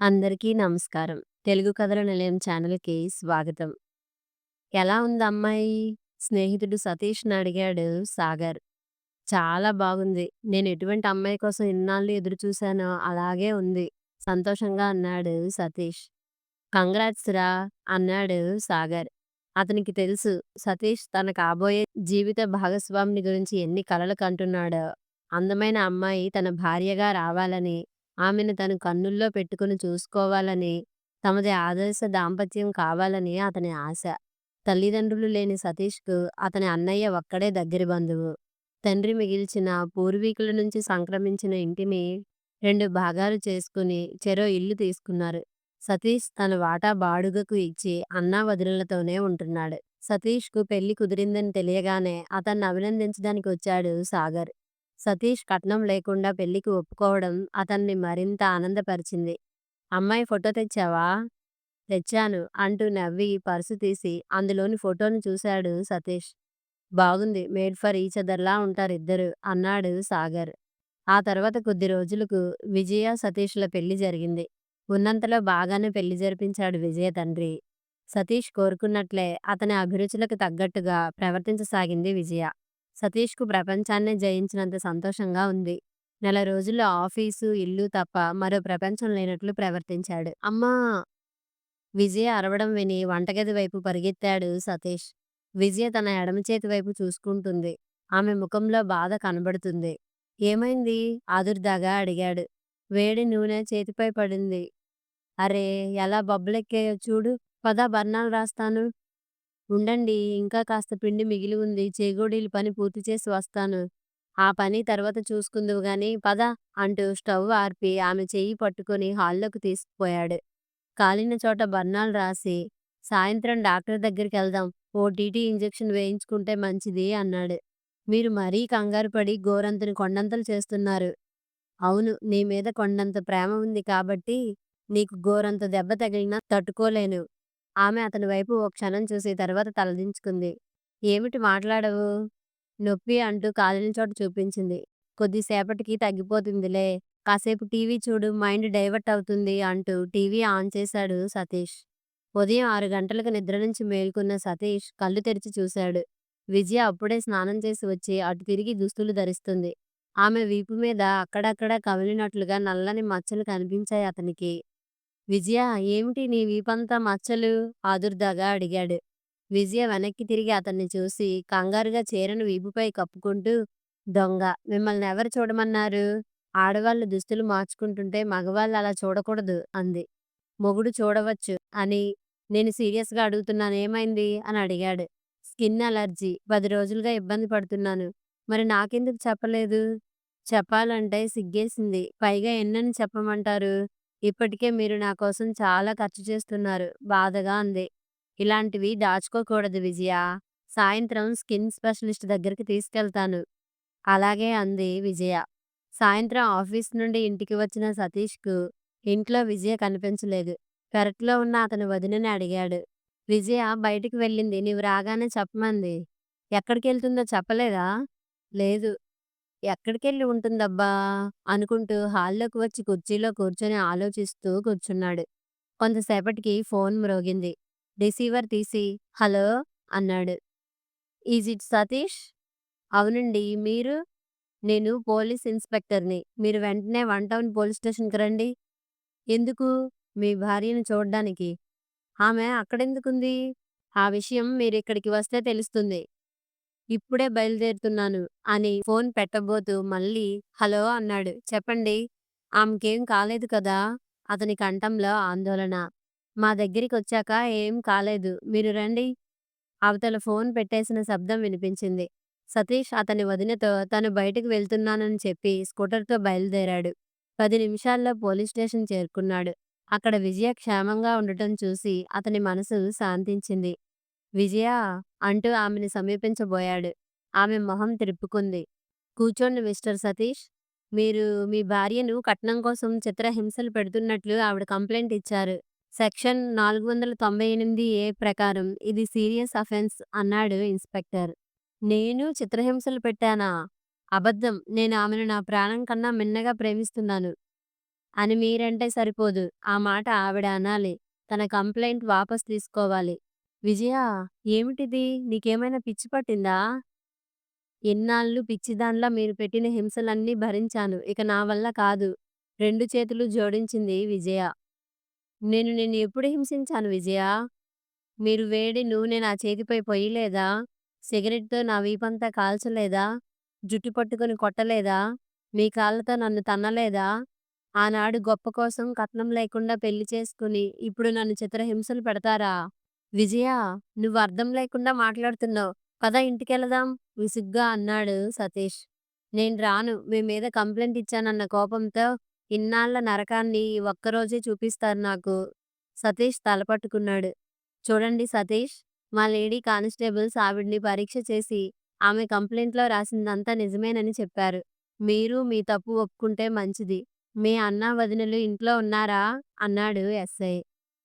అందరికీ నమస్కారం. తెలుగు కథల నిలయం ఛానల్‌కి స్వాగతం. ఎలా ఉంది అమ్మాయి? స్నేహితుడు సతీష్‌ని అడిగాడు సాగర్. చాలా బాగుంది. నేను ఎటువంటి అమ్మాయి కోసం ఇన్నాళ్ళు ఎదురుచూసానో అలాగే ఉంది. సంతోషంగా అన్నాడు సతీష్. కంగ్రాట్స్ రా! అన్నాడు సాగర్. అతనికి తెలుసు సతీష్ తన కాబోయే జీవిత భాగస్వామిని గురించి ఎన్ని కలలు కంటున్నాడో. అందమైన అమ్మాయి తన భార్యగా రావాలని, ఆమెను తను కన్నుల్లో పెట్టుకుని చూసుకోవాలని, తమది ఆదర్శ దాంపత్యం కావాలని అతని ఆశ. తల్లిదండ్రులు లేని సతీష్‌కు అతని అన్నయ్య ఒక్కడే దగ్గరి బంధువు. తండ్రి మిగిల్చిన పూర్వీకుల నుంచి సంక్రమించిన ఇంటిని రెండు భాగాలు చేసుకుని చెరో ఇల్లు తీసుకున్నారు. సతీష్ తన వాటా బాడుగకు ఇచ్చి అన్నావదినలతోనే ఉంటున్నాడు. సతీష్‌కు పెళ్ళి కుదిరిందని తెలియగానే అతన్ని అభినందించడానికి వచ్చాడు సాగర్. సతీష్ కట్నం లేకుండా పెళ్ళికి ఒప్పుకోవడం అతన్ని మరింత ఆనందపరిచింది. అమ్మాయి ఫోటో తెచ్చావా? తెచ్చాను అంటూ నవ్వి పర్సు తీసి అందులోని ఫోటోను చూశాడు సతీష్. బాగుంది. మేడ్ ఫర్ ఈచ్ అదర్‌లా ఇద్దరు అన్నాడు సాగర్. ఆ తర్వాత కొద్ది రోజులకు విజయ, సతీష్‌ల పెళ్ళి జరిగింది. ఉన్నంతలో బాగానే పెళ్ళి జరిపించాడు విజయ తండ్రి. సతీష్ కోరుకున్నట్లే అతని అభిరుచులకు తగ్గట్టుగా ప్రవర్తించసాగింది విజయ. సతీష్‌కు ప్రపంచాన్నే జయించినంత సంతోషంగా ఉంది. నెల రోజుల్లో ఆఫీసు, ఇల్లు తప్ప మరో ప్రపంచం లేనట్లు ప్రవర్తించాడు. అమ్మా! విజయ అరవడం విని వంటగది వైపు పరిగెత్తాడు సతీష్. విజయ తన ఎడమ చేతి వైపు చూసుకుంటుంది. ఆమె ముఖంలో బాధ కనబడుతుంది. ఏమైంది? ఆదుర్దాగా అడిగాడు. వేడి నూనె చేతిపై పడింది. అరే! ఎలా బొబ్బలెక్కాయో చూడు. పద బర్ణాలు రాస్తాను. ఉండండి ఇంకా కాస్త పిండి మిగిలి ఉంది. చేగోడీల పని పూర్తి చేసి వస్తాను. ఆ పని తర్వాత చూసుకుందువు గాని పద అంటూ స్టవ్ ఆర్పి ఆమె చెయ్యి పట్టుకుని హాల్లోకి తీసుకుపోయాడు. కాలిన చోట బర్ణాలు రాసి సాయంత్రం డాక్టర్ దగ్గరికి వెళ్దాం ఓ టీటీ ఇంజెక్షన్ వేయించుకుంటే మంచిది అన్నాడు. మీరు మరీ కంగారుపడి గోరంతని కొండంతలు చేస్తున్నారు. అవును నీ మీద కొండంత ప్రేమ ఉంది కాబట్టి నీకు గోరంత దెబ్బ తగిలినా తట్టుకోలేను. ఆమె అతని వైపు ఓ క్షణం చూసి తర్వాత తలదించుకుంది. ఏమిటి మాట్లాడవు? నొప్పి అంటూ కాలిన చోట చూపించింది. కొద్దిసేపటికి తగ్గిపోతుందిలే. కాసేపు టీవీ చూడు మైండ్ డైవర్ట్ అవుతుంది అంటూ టీవీ ఆన్ చేశాడు సతీష్. ఉదయం ఆరు గంటలకు నిద్ర నుంచి మేల్కొన్న సతీష్ కళ్ళు తెరిచి చూశాడు. విజయ అప్పుడే స్నానం చేసి వచ్చి అటు తిరిగి దుస్తులు ధరిస్తుంది. ఆమె వీపు మీద అక్కడక్కడా కమిలినట్లుగా నల్లని మచ్చలు కనిపించాయి అతనికి. విజయ ఏమిటి నీ వీపంతా మచ్చలు? ఆదుర్దాగా అడిగాడు. విజయ వెనక్కి తిరిగి అతన్ని చూసి కంగారుగా చీరను వీపుపై కప్పుకుంటూ దొంగ మిమ్మల్ని ఎవరు చూడమన్నారు? ఆడవాళ్ళు దుస్తులు మార్చుకుంటుంటే మగవాళ్ళు అలా చూడకూడదు అంది. మొగుడు చూడవచ్చు అని నేను సీరియస్‌గా అడుగుతున్నాను ఏమైంది? అని అడిగాడు. Skin allergy. పది రోజులుగా ఇబ్బంది పడుతున్నాను. మరి నాకెందుకు చెప్పలేదు? చెప్పాలంటే సిగ్గేసింది. పైగా ఎన్నని చెప్పమంటారు? ఇప్పటికే మీరు నా కోసం చాలా ఖర్చు చేస్తున్నారు బాధగా అంది. ఇలాంటివి దాచుకోకూడదు విజయ. సాయంత్రం స్కిన్ స్పెషలిస్ట్ దగ్గరికి తీసుకెళ్తాను. అలాగే అంది విజయ. సాయంత్రం ఆఫీస్ నుండి ఇంటికి వచ్చిన సతీష్‌కు ఇంట్లో విజయ కనిపించలేదు. పెరట్లో ఉన్న అతని వదినని అడిగాడు. విజయ బయటికి వెళ్ళింది. నీవు రాగానే చెప్పమంది. ఎక్కడికెళ్తుందో చెప్పలేదా? లేదు. ఎక్కడికెళ్ళి ఉంటుందబ్బా! అనుకుంటూ హాల్లోకి వచ్చి కుర్చీలో కూర్చొని ఆలోచిస్తూ కూర్చున్నాడు. కొంతసేపటికి ఫోన్ మ్రోగింది. రిసీవర్ తీసి హలో! అన్నాడు. Is it Satish? అవునండి. మీరు? నేను పోలీస్ ఇన్స్‌పెక్టర్‌ని. మీరు వెంటనే వన్ టౌన్ పోలీస్ స్టేషన్‌కి రండి. ఎందుకు? మీ భార్యను చూడ్డానికి. ఆమె అక్కడెందుకుంది? ఆ విషయం మీరిక్కడికి వస్తే తెలుస్తుంది. ఇప్పుడే బయలుదేరుతున్నాను అని ఫోన్ పెట్టబోతూ మళ్ళీ హలో! అన్నాడు. చెప్పండి. ఆమెకేం కాలేదు కదా? అతని కంఠంలో ఆందోళన. మా దగ్గరికి వచ్చాక ఏం కాలేదు. మీరు రండి. అవతల ఫోన్ పెట్టేసిన శబ్దం వినిపించింది. సతీష్ అతని వదినతో తను బయటకు వెళ్తున్నానని చెప్పి స్కూటర్‌తో బయలుదేరాడు. పది నిమిషాల్లో పోలీస్ స్టేషన్ చేరుకున్నాడు. అక్కడ విజయ క్షేమంగా ఉండటం చూసి అతని మనసు శాంతించింది. విజయా! అంటూ ఆమెను సమీపించబోయాడు. ఆమె మొహం త్రిప్పుకుంది. కూర్చోండి మిస్టర్ సతీష్. మీరు మీ భార్యను కట్నం కోసం చిత్రహింసలు పెడుతున్నట్లు ఆవిడ కంప్లైంట్ ఇచ్చారు. సెక్షన్ నాలుగు వందల తొంభై ఎనిమిది ఏ ప్రకారం ఇది సీరియస్ అఫెన్స్ అన్నాడు ఇన్స్‌పెక్టర్. నేను చిత్రహింసలు పెట్టానా? అబద్ధం. నేను ఆమెను నా ప్రాణం కన్నా మిన్నగా ప్రేమిస్తున్నాను. అని మీరంటే సరిపోదు. ఆ మాట ఆవిడ అనాలి. తన కంప్లైంట్ వాపస్ తీసుకోవాలి. విజయా! ఏమిటిది? నీకేమైనా పిచ్చి పట్టిందా? ఇన్నాళ్ళు పిచ్చిదాన్లా మీరు పెట్టిన హింసలన్నీ భరించాను. ఇక నా వల్ల కాదు. రెండు చేతులు జోడించింది విజయ. నేను నిన్ను ఎప్పుడు హింసించాను విజయా? మీరు వేడి నూనె నా చేతిపై పొయ్యలేదా? సిగరెట్‌తో నా వీపంతా కాల్చలేదా? జుట్టు పట్టుకొని కొట్టలేదా? మీ కాళ్ళతో నన్ను తన్నలేదా? ఆనాడు గొప్ప కోసం కట్నం లేకుండా పెళ్ళి చేసుకుని ఇప్పుడు నన్ను చిత్రహింసలు పెడతారా? విజయా! నువ్వు అర్థం లేకుండా మాట్లాడుతున్నావు. పద ఇంటికెళదాం విసుగ్గా అన్నాడు సతీష్. నేను రాను. మీ మీద కంప్లైంట్ ఇచ్చానన్న కోపంతో ఇన్నాళ్ళ నరకాన్ని ఒక్కరోజే చూపిస్తారు నాకు. సతీష్ తలపట్టుకున్నాడు చూడండి సతీష్! మా లేడీ కానిస్టేబుల్స్ ఆవిడ్ని పరీక్ష చేసి ఆమె కంప్లైంట్లో రాసిందంతా నిజమేనని చెప్పారు. మీరు మీ తప్పు ఒప్పుకుంటే మంచిది. మీ అన్నా, వదినలు ఇంట్లో ఉన్నారా? అన్నాడు ఎస్ఐ.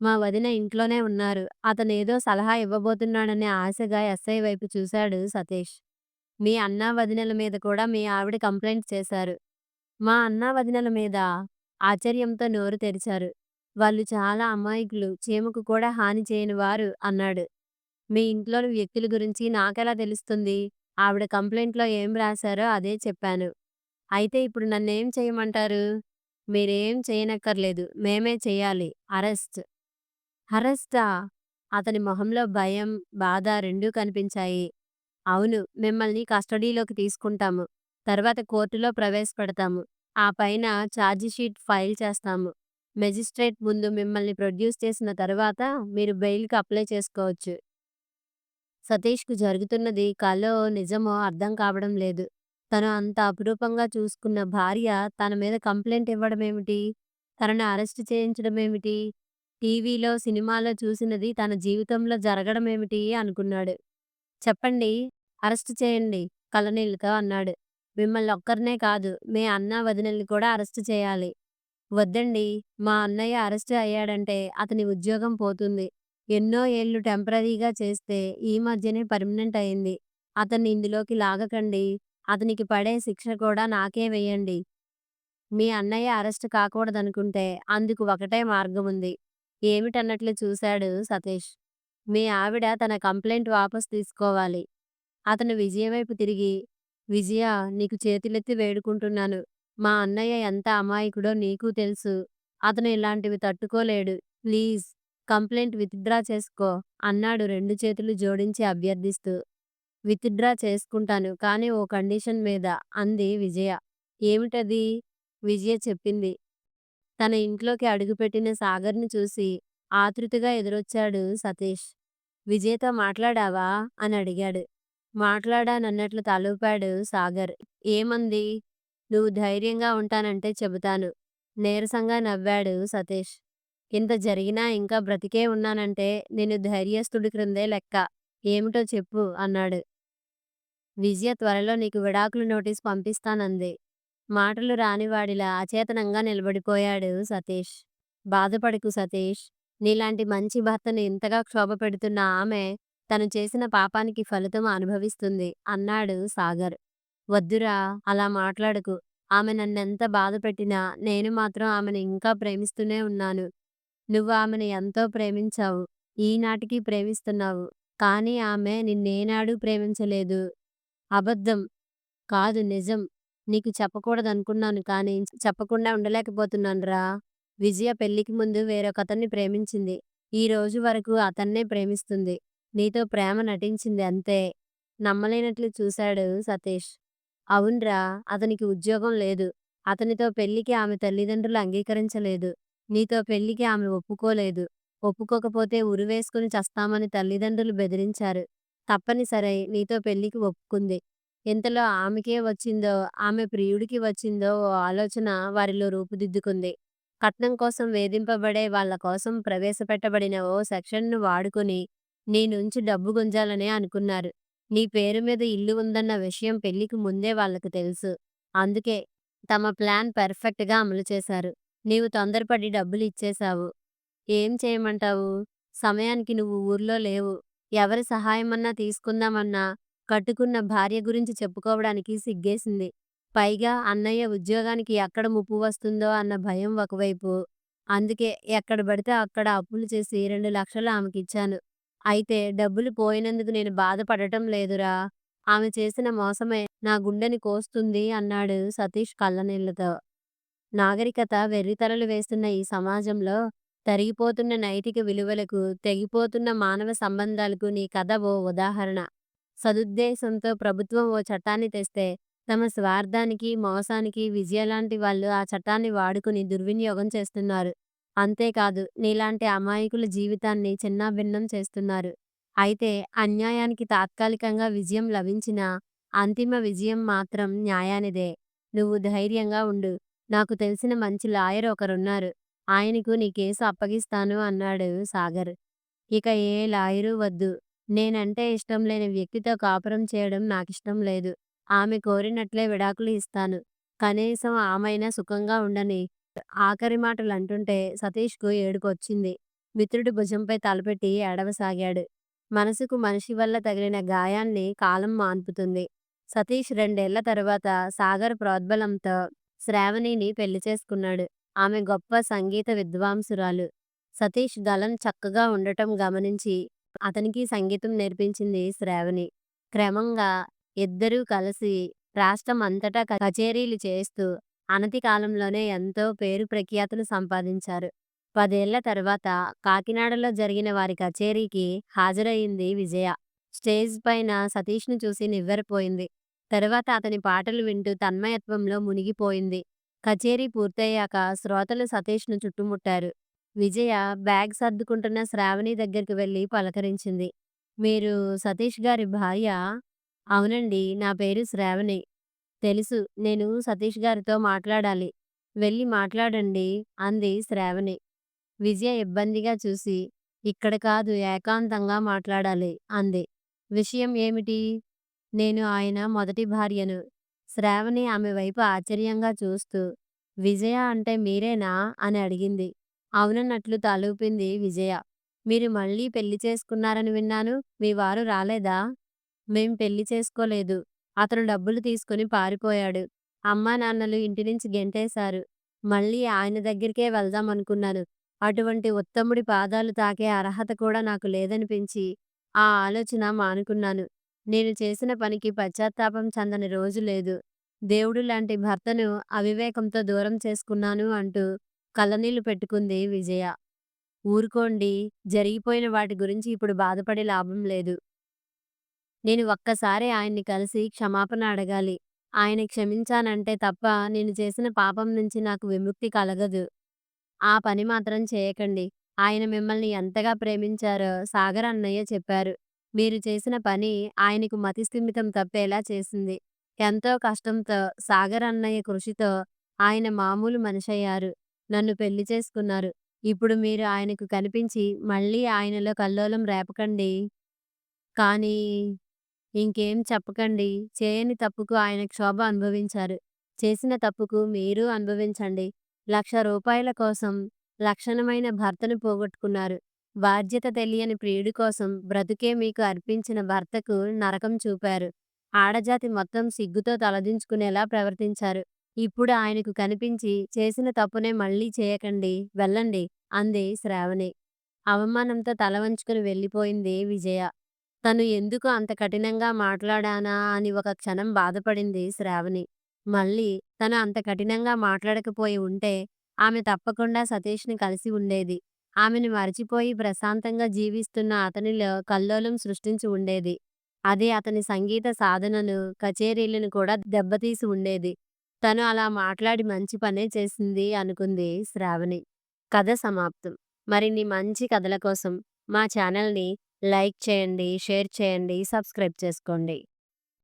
మా వదిన ఇంట్లోనే ఉన్నారు. అతనేదో సలహా ఇవ్వబోతున్నాడనే ఆశగా ఎస్ఐ వైపు చూశాడు సతీష్. మీ అన్నా, వదినల మీద కూడా మీ ఆవిడ కంప్లైంట్ చేశారు. మా అన్నా, వదినల మీద ఆశ్చర్యంతో నోరు తెరిచారు. వాళ్ళు చాలా అమాయకులు. చీమకు కూడా హాని చేయని వారు అన్నాడు. మీ ఇంట్లోని వ్యక్తుల గురించి నాకెలా తెలుస్తుంది? ఆవిడ కంప్లైంట్లో ఏం రాశారో అదే చెప్పాను. అయితే ఇప్పుడు నన్నేం చేయమంటారు? మీరేం చేయనక్కర్లేదు. మేమే చెయ్యాలి. అరెస్ట్. అరెస్టా? అతని మొహంలో భయం, బాధ రెండూ కనిపించాయి. అవును. మిమ్మల్ని కస్టడీలోకి తీసుకుంటాము. తర్వాత కోర్టులో ప్రవేశపెడతాము. ఆ పైన షీట్ ఫైల్ చేస్తాము. మెజిస్ట్రేట్ ముందు మిమ్మల్ని ప్రొడ్యూస్ చేసిన తర్వాత మీరు బెయిల్‌కి అప్లై చేసుకోవచ్చు. సతీష్‌కు జరుగుతున్నది కలో, నిజమో అర్థం కావడం లేదు. తను అంత అపురూపంగా చూసుకున్న భార్య తన మీద కంప్లైంట్ ఇవ్వడమేమిటి? తనను అరెస్ట్ చేయించడమేమిటి? టీవీలో, సినిమాలో చూసినది తన జీవితంలో జరగడమేమిటి అనుకున్నాడు. చెప్పండి. అరెస్ట్ చేయండి కలనీళ్ళతో అన్నాడు. మిమ్మల్ని ఒక్కరినే కాదు. మీ అన్న వదినల్ని కూడా అరెస్ట్ చేయాలి. వద్దండి. మా అన్నయ్య అరెస్ట్ అయ్యాడంటే అతని ఉద్యోగం పోతుంది. ఎన్నో ఏళ్ళు టెంపరీగా చేస్తే ఈ మధ్యనే పర్మనెంట్ అయింది. అతన్ని ఇందులోకి లాగకండి. అతనికి పడే శిక్ష కూడా నాకే వెయ్యండి. మీ అన్నయ్య అరెస్ట్ కాకూడదనుకుంటే అందుకు ఒకటే మార్గం ఉంది ఏమిటన్నట్లు చూశాడు సతీష్. మీ ఆవిడ తన కంప్లైంట్ వాపస్ తీసుకోవాలి. అతను విజయ వైపు తిరిగి, విజయ నీకు చేతులెత్తి వేడుకుంటున్నాను. మా అన్నయ్య ఎంత అమాయకుడో నీకు తెలుసు. అతను ఇలాంటివి తట్టుకోలేడు. ప్లీజ్ కంప్లైంట్ విత్‌డ్రా చేసుకో అన్నాడు రెండు చేతులు జోడించి అభ్యర్థిస్తూ. విత్‌డ్రా చేసుకుంటాను. కానీ ఓ కండిషన్ మీద అంది విజయ. ఏమిటది? విజయ చెప్పింది. తన ఇంట్లోకి అడుగుపెట్టిన సాగర్‌ని చూసి ఆతృతగా ఎదురొచ్చాడు సతీష్. విజయతో మాట్లాడావా? అని అడిగాడు. మాట్లాడానన్నట్లు తలూపాడు సాగర్. ఏమంది? నువ్వు ధైర్యంగా ఉంటానంటే చెబుతాను. నీరసంగా నవ్వాడు సతీష్. ఇంత జరిగినా ఇంకా బ్రతికే ఉన్నానంటే నేను ధైర్యస్తుడి క్రిందే లెక్క. ఏమిటో చెప్పు అన్నాడు. విజయ త్వరలో నీకు విడాకుల నోటీసు పంపిస్తానంది. మాటలు రానివాడిలా అచేతనంగా నిలబడిపోయాడు సతీష్. బాధపడకు సతీష్. నీలాంటి మంచి భర్తను ఇంతగా క్షోభ పెడుతున్న ఆమె తను చేసిన పాపానికి ఫలితం అనుభవిస్తుంది అన్నాడు సాగర్. వద్దురా! అలా మాట్లాడకు. ఆమె నన్నెంత బాధపెట్టినా నేను మాత్రం ఆమెను ఇంకా ప్రేమిస్తూనే ఉన్నాను. నువ్వు ఆమెను ఎంతో ప్రేమించావు. ఈనాటికీ ప్రేమిస్తున్నావు. కానీ ఆమె నిన్నేనాడూ ప్రేమించలేదు. అబద్ధం. కాదు నిజం. నీకు చెప్పకూడదనుకున్నాను కానీ చెప్పకుండా ఉండలేకపోతున్నానురా! విజయ పెళ్ళికి ముందు వేరొకతన్ని ప్రేమించింది. ఈ రోజు వరకు అతన్నే ప్రేమిస్తుంది. నీతో ప్రేమ నటించింది అంతే. నమ్మలేనట్లు చూశాడు సతీష్. అవునరా అతనికి ఉద్యోగం లేదు. అతనితో పెళ్ళికి ఆమె తల్లిదండ్రులు అంగీకరించలేదు. నీతో పెళ్ళికి ఆమె ఒప్పుకోలేదు. ఒప్పుకోకపోతే ఉరివేసుకుని చస్తామని తల్లిదండ్రులు బెదిరించారు. తప్పనిసరై నీతో పెళ్ళికి ఒప్పుకుంది. ఇంతలో ఆమెకే వచ్చిందో, ఆమె ప్రియుడికి వచ్చిందో ఓ ఆలోచన వారిలో రూపుదిద్దుకుంది. కట్నం కోసం వేధింపబడే వాళ్ళ కోసం ప్రవేశపెట్టబడిన ఓ సెక్షన్‌ను వాడుకుని నీ నుంచి డబ్బు గుంజాలనే అనుకున్నారు. నీ పేరు మీద ఇల్లు ఉందన్న విషయం పెళ్ళికి ముందే వాళ్ళకు తెలుసు. అందుకే తమ ప్లాన్ పెర్ఫెక్ట్గా అమలు చేశారు. నీవు తొందరపడి డబ్బులు ఇచ్చేశావు. ఏం చేయమంటావు? సమయానికి నువ్వు ఊర్లో లేవు. ఎవరి సహాయమన్నా తీసుకుందామన్నా కట్టుకున్న భార్య గురించి చెప్పుకోవడానికి సిగ్గేసింది. పైగా అన్నయ్య ఉద్యోగానికి ఎక్కడ ముప్పు వస్తుందో అన్న భయం ఒకవైపు. అందుకే ఎక్కడ పడితే అక్కడ అప్పులు చేసి రెండు లక్షలు ఆమెకిచ్చాను. అయితే డబ్బులు పోయినందుకు నేను బాధపడటం లేదురా! ఆమె చేసిన మోసమే నా గుండెని కోస్తుంది అన్నాడు సతీష్ కళ్ళనీళ్ళతో. నాగరికత వెర్రితలలు వేస్తున్న ఈ సమాజంలో తరిగిపోతున్న నైతిక విలువలకు, తెగిపోతున్న మానవ సంబంధాలకు నీ కథ ఓ ఉదాహరణ. సదుద్దేశంతో ప్రభుత్వం ఓ చట్టాన్ని తెస్తే తమ స్వార్థానికి, మోసానికి విజయలాంటి వాళ్ళు ఆ చట్టాన్ని వాడుకుని దుర్వినియోగం చేస్తున్నారు. అంతేకాదు నీలాంటి అమాయకుల జీవితాన్ని చిన్నాభిన్నం చేస్తున్నారు. అయితే అన్యాయానికి తాత్కాలికంగా విజయం లభించినా అంతిమ విజయం మాత్రం న్యాయానిదే. నువ్వు ధైర్యంగా ఉండు. నాకు తెలిసిన మంచి లాయర్ ఒకరున్నారు. ఆయనకు నీ కేసు అప్పగిస్తాను అన్నాడు సాగర్. ఇక ఏ లాయరూ వద్దు. నేనంటే ఇష్టం లేని వ్యక్తితో కాపురం చేయడం నాకిష్టం లేదు. ఆమె కోరినట్లే విడాకులు ఇస్తాను. కనీసం ఆమైనా సుఖంగా ఉండనీ. ఆఖరి మాటలంటుంటే సతీష్‌కు ఏడుపొచ్చింది. మిత్రుడి భుజంపై తలపెట్టి ఏడవసాగాడు. మనసుకు మనిషి వల్ల తగిలిన గాయాల్ని కాలం మాన్పుతుంది. సతీష్ రెండేళ్ళ తరువాత సాగర్ ప్రోద్బలంతో శ్రావణిని పెళ్ళి చేసుకున్నాడు. ఆమె గొప్ప సంగీత విద్వాంసురాలు. సతీష్ గళం చక్కగా ఉండటం గమనించి అతనికి సంగీతం నేర్పించింది శ్రావణి. క్రమంగా ఇద్దరూ కలిసి రాష్ట్రం అంతటా కచేరీలు చేస్తూ అనతి కాలంలోనే ఎంతో పేరు ప్రఖ్యాతులు సంపాదించారు. పదేళ్ళ తర్వాత కాకినాడలో జరిగిన వారి కచేరీకి హాజరయింది విజయ. స్టేజ్ పైన సతీష్‌ను చూసి నివ్వెరపోయింది. తరువాత అతని పాటలు వింటూ తన్మయత్వంలో మునిగిపోయింది. కచేరీ పూర్తయ్యాక శ్రోతలు సతీష్‌ను చుట్టుముట్టారు. విజయ బ్యాగ్ సర్దుకుంటున్న శ్రావణి దగ్గరికి వెళ్ళి పలకరించింది. మీరు సతీష్ గారి భార్య అవునండి నా పేరు శ్రావణి. తెలుసు. నేను సతీష్ గారితో మాట్లాడాలి. వెళ్ళి మాట్లాడండి అంది శ్రావణి. విజయ ఇబ్బందిగా చూసి ఇక్కడ కాదు ఏకాంతంగా మాట్లాడాలి అంది. విషయం ఏమిటి? నేను ఆయన మొదటి భార్యను. శ్రావణి ఆమె వైపు ఆశ్చర్యంగా చూస్తూ విజయ అంటే మీరేనా? అని అడిగింది. అవునన్నట్లు తలూపింది విజయ. మీరు మళ్ళీ పెళ్ళి చేసుకున్నారని విన్నాను. మీ వారు రాలేదా? మేం పెళ్ళి చేసుకోలేదు. అతను డబ్బులు తీసుకుని పారిపోయాడు. అమ్మానాన్నలు ఇంటినుంచి గెంటేశారు. మళ్ళీ ఆయన దగ్గరికే వెళ్దామనుకున్నాను. అటువంటి ఉత్తముడి పాదాలు తాకే అర్హత కూడా నాకు లేదనిపించి ఆ ఆలోచన మానుకున్నాను. నేను చేసిన పనికి పశ్చాత్తాపం చెందని రోజు లేదు. దేవుడు లాంటి భర్తను అవివేకంతో దూరం చేసుకున్నాను అంటూ కళ్ళనీళ్ళు పెట్టుకుంది విజయ. ఊరుకోండి. జరిగిపోయిన వాటి గురించి ఇప్పుడు బాధపడి లాభం లేదు. నేను ఒక్కసారి ఆయన్ని కలిసి క్షమాపణ అడగాలి. ఆయన క్షమించానంటే తప్ప నేను చేసిన పాపం నుంచి నాకు విముక్తి కలగదు. ఆ పని మాత్రం చేయకండి. ఆయన మిమ్మల్ని ఎంతగా ప్రేమించారో సాగర్ అన్నయ్య చెప్పారు. మీరు చేసిన పని ఆయనకు మతిస్థిమితం తప్పేలా చేసింది. ఎంతో కష్టంతో సాగర్ అన్నయ్య కృషితో ఆయన మామూలు మనిషయ్యారు. నన్ను పెళ్ళి చేసుకున్నారు. ఇప్పుడు మీరు ఆయనకు కనిపించి మళ్ళీ ఆయనలో కల్లోలం రేపకండి. కానీ ఇంకేం చెప్పకండి. చేయని తప్పుకు ఆయన క్షోభ అనుభవించారు. చేసిన తప్పుకు మీరు అనుభవించండి. లక్ష రూపాయల కోసం లక్షణమైన భర్తను పోగొట్టుకున్నారు. బాధ్యత తెలియని ప్రియుడి కోసం బ్రతుకే మీకు అర్పించిన భర్తకు నరకం చూపారు. ఆడజాతి మొత్తం సిగ్గుతో తలదించుకునేలా ప్రవర్తించారు. ఇప్పుడు ఆయనకు కనిపించి చేసిన తప్పునే మళ్ళీ చేయకండి. వెళ్ళండి అంది శ్రావణి. అవమానంతో తల వంచుకుని వెళ్ళిపోయింది విజయ. తను ఎందుకు అంత కఠినంగా మాట్లాడానా అని ఒక క్షణం బాధపడింది శ్రావణి. మళ్ళీ తను అంత కఠినంగా మాట్లాడకపోయి ఉంటే ఆమె తప్పకుండా సతీష్‌ని కలిసి ఉండేది. ఆమెను మరిచిపోయి ప్రశాంతంగా జీవిస్తున్న అతనిలో కల్లోలం సృష్టించి ఉండేది. అదే అతని సంగీత సాధనను, కచేరీలను కూడా దెబ్బతీసి ఉండేది. తను అలా మాట్లాడి మంచి పనే చేసింది అనుకుంది శ్రావణి. కథ సమాప్తం. మరిన్ని మంచి కథల కోసం మా ఛానల్‌ని లైక్ చేయండి, షేర్ చేయండి, సబ్స్క్రైబ్ చేసుకోండి.